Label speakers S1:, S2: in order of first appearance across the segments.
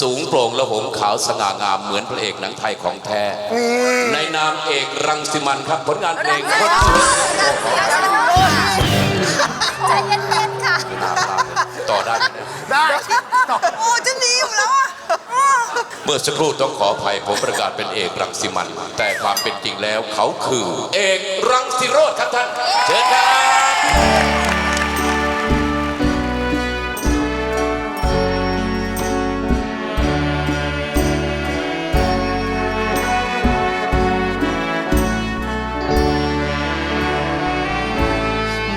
S1: สูงโปร่งและหงขาวสง่างามเหมือนพระเอกหนังไทยของแท้ ในนามเอกรังสิมันครับผลงานเพลงคนสวย
S2: ใจเย็นๆค่ะ
S1: ต่อได้ไหมเนี่ย
S3: ได้
S4: โอ้จะหนีอยู่แล้วอะ
S1: เมื่อสักครู่ต้องขออภัยผมประกาศเป็นเอกรังสิมัน แต่ความเป็นจริงแล้วเขาคือ เอกรังสิโรธครับท่านเชิญครับ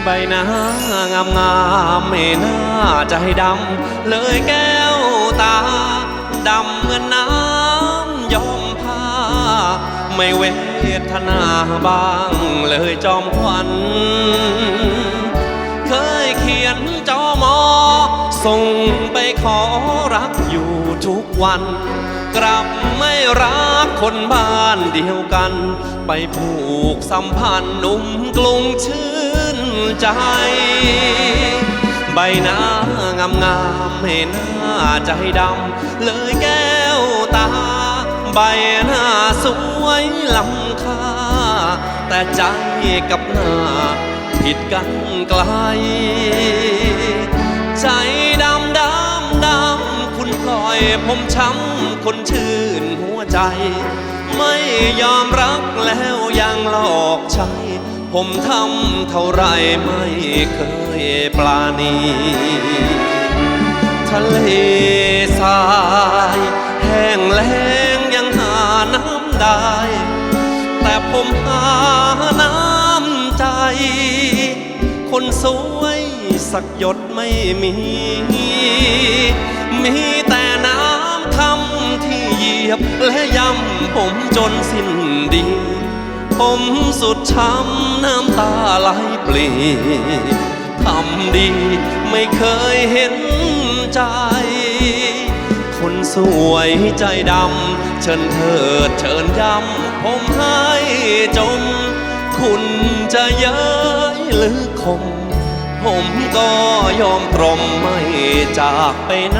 S5: บหน้างามงามไม่น่าจะให้ดำ เลยแก้วตา ดำเหมือนน้ำยอมผ้า ไม่เวทนาบ้างเลยจอมขวัญเคยเขียนจอมอ ส่งไปขอรักอยู่ทุกวัน กลับไม่รักคนบ้านเดียวกัน ไปผูกสัมพันธ์หนุ่มกรุงชื่นใจ ใบหน้างามงามๆไม่น่าให้ดำ เลยแก้วตา ใบหน้าสวยล้ำค่า แต่ใจกับหน้าผิดกันไกล ผมช้ำคนชื่นหัวใจ ไม่ยอมรักแล้วยังหลอกใช้ ผมทำเท่าไรไม่เคยปลาณีทะเลทราย แห้งแล้งยังหาน้ำได้ แต่ผมหาน้ำใจ คนสวยสักหยดไม่มี มีแต่น้ำคำ ที่เหยียบและย้ำผมจนสิ้นดี ผมสุดช้ำน้ำตาไหลปลีทำดีไม่เคยเห็นใจ คนสวยใจดำ เชิญเถิดเชิญย้ำผมให้จม คุณจะเย้ยหรือคม ผมก็ยอมตรมไม่จากไปไหน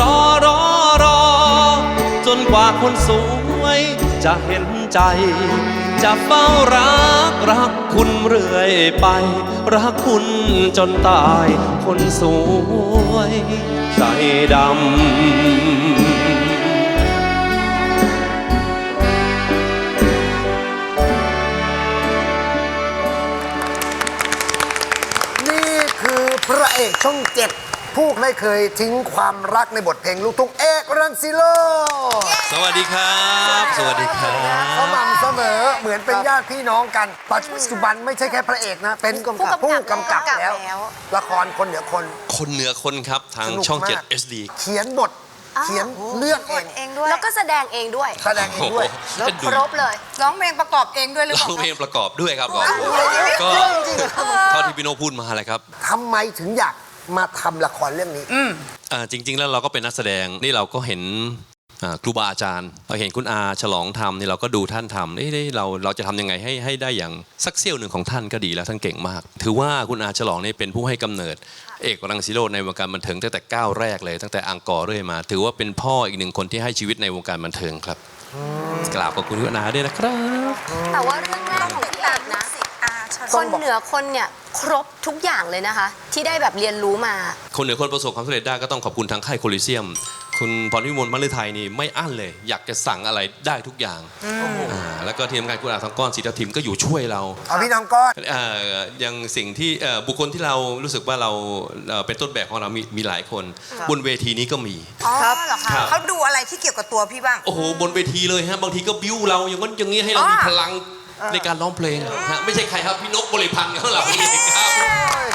S5: รอรอรอ จนกว่าคนสวยจะเห็นใจ จะเฝ้ารักรักคุณเรื่อยไป รักคุณจนตาย คนสวยใจดำ
S3: นี่คือพระเอกช่องเจ็ด ผู้ไม่เคยทิ้งความรักในบทเพลงลูกทุ่งเอกรังสิโล
S5: สวัสดีครับ สวัสดีครับ
S3: สม่ำเสมอเหมือนเป็นญาติพี่น้องกัน ปัจจุบันไม่ใช่แค่พระเอกนะ เป็น
S2: ผู้กำกับ
S3: ผู้กำกับ
S2: ผู้กำกับ
S3: แล้ว
S2: แล้ว
S3: ละครคนเหนือคน
S5: คนเหนือคนครับทาง
S3: สนุก
S5: ช่อง
S3: มาก
S5: 7 SD
S3: เขียนบทเขียนเรื่องเอง
S4: เองด้วย
S2: แล้วก็แสดงเองด้วย
S3: แสดงเองด้วย
S5: โอ้โห
S2: ครบเลย
S4: ร้องเพลงประกอบเองด้วยหรือเป
S5: ร้อ
S4: ล่าง
S5: เพลงประกอบด้วยครับก็ก็เท่าที่พี่โนพูดมาแหละครับ
S3: ทำไมถึงอยาก มาทำละครเรื่องนี้
S5: อ่าจริง ๆ แล้วเราก็เป็นนักแสดงนี่เราก็เห็นอ่าครูบาอาจารย์เราเห็นคุณอาฉลองทำนี่เราก็ดูท่านทำเอ๊ะเอ๊ะเราเราจะทำยังไงให้ให้ได้อย่างสักเสี้ยวหนึ่งของท่านก็ดีแล้วท่านเก่งมาก ถือว่าคุณอาฉลองนี่เป็นผู้ให้กำเนิด เอกรังสิโรจน์ในวงการบันเทิงตั้งแต่ก้าวแรกเลยตั้งแต่อังกอร์เรื่อยมา ถือว่าเป็นพ่ออีกหนึ่งคนที่ให้ชีวิตในวงการบันเทิงครับกราบขอบคุณคุณอาด้วยนะครับ
S2: แต่ว่าเรื่องแรกของพี่เอกนะ
S4: อาช
S2: คนเหนือคนเนี่ยครบทุกอย่างเลยนะคะ ที่ได้แบบเรียนรู้มา
S5: คนเหนือคนประสบความสำเร็จได้ก็ต้องขอบคุณทางค่ายโคลิเซียม คุณพรพิมลมฤทัยนี่ไม่อั้นเลย อยากจะสั่งอะไรได้ทุกอย่างอ่าแล้วก็ทีมงานคุณอาทองก้อนสีทับทิมก็อยู่ช่วยเรา
S3: เอาพี่น้องก้อน
S5: เอ่อยังสิ่งที่เอ่อบุคคลที่เรารู้สึกว่าเราเอ่อเป็นต้นแบบของเรามีมีหลายคน บนเวทีนี้ก็มี
S4: อ๋อเหรอคะ
S5: ครับ
S4: เขาดูอะไรที่เกี่ยวกับตัวพี่บ้าง
S5: โอ้โหบนเวทีเลยฮะบางทีก็บิ้วเราอย่างนั้นอย่างนี้ให้เรา
S4: อ๋อ
S5: มีพลัง ในการร้องเพลงฮะไม่ใช่ใครครับพี่นกบริพันธ์เขาเหล่านี้ครับ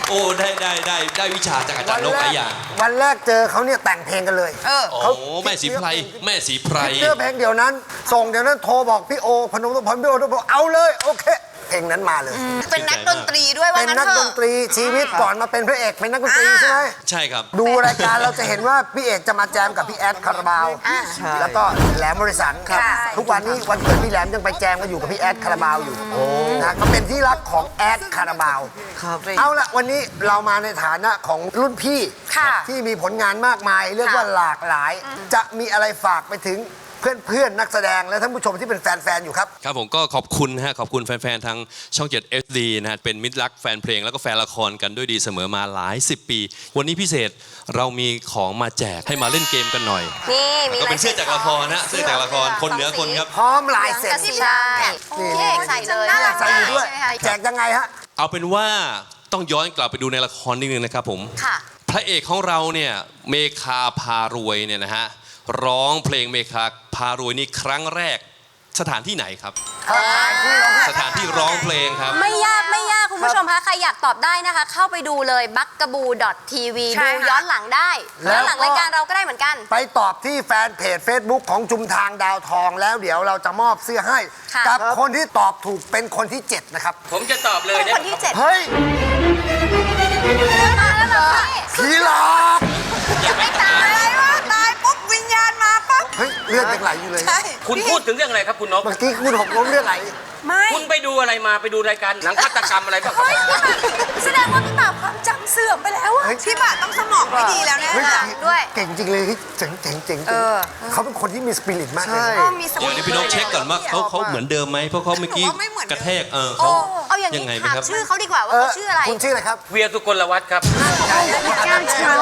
S5: โอ้ได้ได้ได้ได้วิชาจากอาจารย์นกหลายอย่าง
S3: วันแรกเจอเขาเนี่ยแต่งเพลงกันเลย
S4: เออ
S5: โอ้
S3: เขา
S5: แม่สีไพรแม่สีไพร
S3: เนื้อเพลงเดี๋ยวนั้น ส่งเดี๋ยวนั้นโทรบอกพี่โอพนมตุพรพี่โอทุกคนเอาเลยโอเค เพลงนั้นมาเลย
S4: เป็นนักดนตรีด้วยว่า
S3: เป็น
S4: งั้น
S3: นัก
S4: เถ
S3: ด
S4: อะ
S3: นตรีชีวิตก่อนมาเป็นพระเอกเป็นนักดนตรีใช่ไหม
S5: ใช่ครับ
S3: ดูรายการเราจะเห็นว่าพี่เอกจะมาแจมกับพี่แอดคาราบาวแล้วก็แหลมบริสันครับ
S4: ค่ะ
S3: ทุกวันนี้วันเกิดพี่แหลมยังไปแจมกันอยู่กับพี่แอดคาราบาวอยู่นะก็เป็นที่รักของแอดคาราบาวเอาละวันนี้เรามาในฐานะของรุ่นพี่
S4: ค่ะ
S3: ที่มีผลงานมากมาย เรียกว่าหลากหลาย จะมีอะไรฝากไปถึง เพื่อนๆนักแสดงและท่านผู้ชมที่เป็นแฟนๆอยู่ครับ
S5: ครับผมก็ขอบคุณนะฮะขอบคุณแฟนๆทางช่อง7 SD นะฮะเป็นมิตรรักแฟนเพลงแล้วก็แฟนละครกันด้วยดีเสมอมาหลาย 10 ปี วันนี้พิเศษเรามีของมาแจกให้มาเล่นเกมกันหน่อย
S2: นี่มี
S5: ก็เป็นเสื้อจากละครนะเสื้อจากละครคนเหนือคนครับ
S3: พร้อมลายเซ็น
S2: ใช่พี่เอกใส่เลย
S3: น่ารักใส่อยู่ด้วย
S2: ใช่ไหมคะ
S3: แจกยังไงฮะ
S5: เอาเป็นว่าต้องย้อนกลับไปดูในละครนิดนึงนะครับผม
S2: ค่ะ
S5: พระเอกของเราเนี่ยเมคาพารวยเนี่ยนะฮะ ร้องเพลงเมคาพารวยนี่ครั้งแรกสถานที่ไหนครับสถานที่ร้องเพลงครับ
S2: ไม่ยากไม่ยากคุณผู้ชมคะใครอยากตอบได้นะคะ เข้าไปดูเลยบักก a บู .tv
S4: ใช่
S2: ดู
S4: ค่ะ
S2: ย้อนหลังได้
S3: แล้ว
S2: ย้อนหลังรายการเราก็ได้เหมือนกัน
S3: ไปตอบที่แฟนเพจ Facebook ของชุมทางดาวทองแล้วเดี๋ยวเราจะมอบเสื้อให้
S2: ค่ะ
S3: กับคนที่ตอบถูกเป็นคนที่ 7 นะครับ
S1: ผมจะตอบเลย
S2: คนที่เจ็ด
S3: เฮ้ย
S2: มาแล้วเหรอ
S3: ผีหลอก
S4: ไม่ตายอะไรวะตายปุ๊บ วิญญาณมาปั๊บ
S3: เฮ้ยเลือดยังไหลอยู่เลย
S4: ใช่
S6: คุณพูดถึงเรื่องอะไรครับคุณนก
S3: เมื่อกี้คุณหกล้มเลือดไหล
S4: ไม่
S6: คุณไปดูอะไรมาไปดูรายการหนังฆาตกรรมอะไรบ้างครับ
S4: เฮ้ยพี่หมากแสดงว่าพี่หมากความจำเสื่อมไปแล้วอะพี่หมากต้องสมองไม่ดีแล้วแน่
S3: เฮ้ย
S4: เลย
S2: ด้วย
S3: เก่งจริงเลยเฮ้ยเจ๋งเจ๋งเจ๋งจริง
S4: เออ
S3: เขาเป็นคนที่มีสปิริตมากเลย
S4: เออมีสม
S5: เดี๋ยวนี้พี่นกเช็คก่อนว่าเขาเขาเหมือนเดิมไหมเพราะเขาเมื่อกี้
S4: หนูว่าไม่เหมือนเดิม
S5: กระแทกเออ
S2: โอ้
S5: เขา
S2: เอาอย่าง
S5: ยั
S2: นี้
S5: งไงไหม
S2: ถาม
S5: ครับ
S2: ชื่อเขาดีกว่าว่า
S3: เออ
S2: เขาชื่ออะไร
S3: คุณชื่ออะไรครับ
S6: เวียสุกลวัฒน์ครับ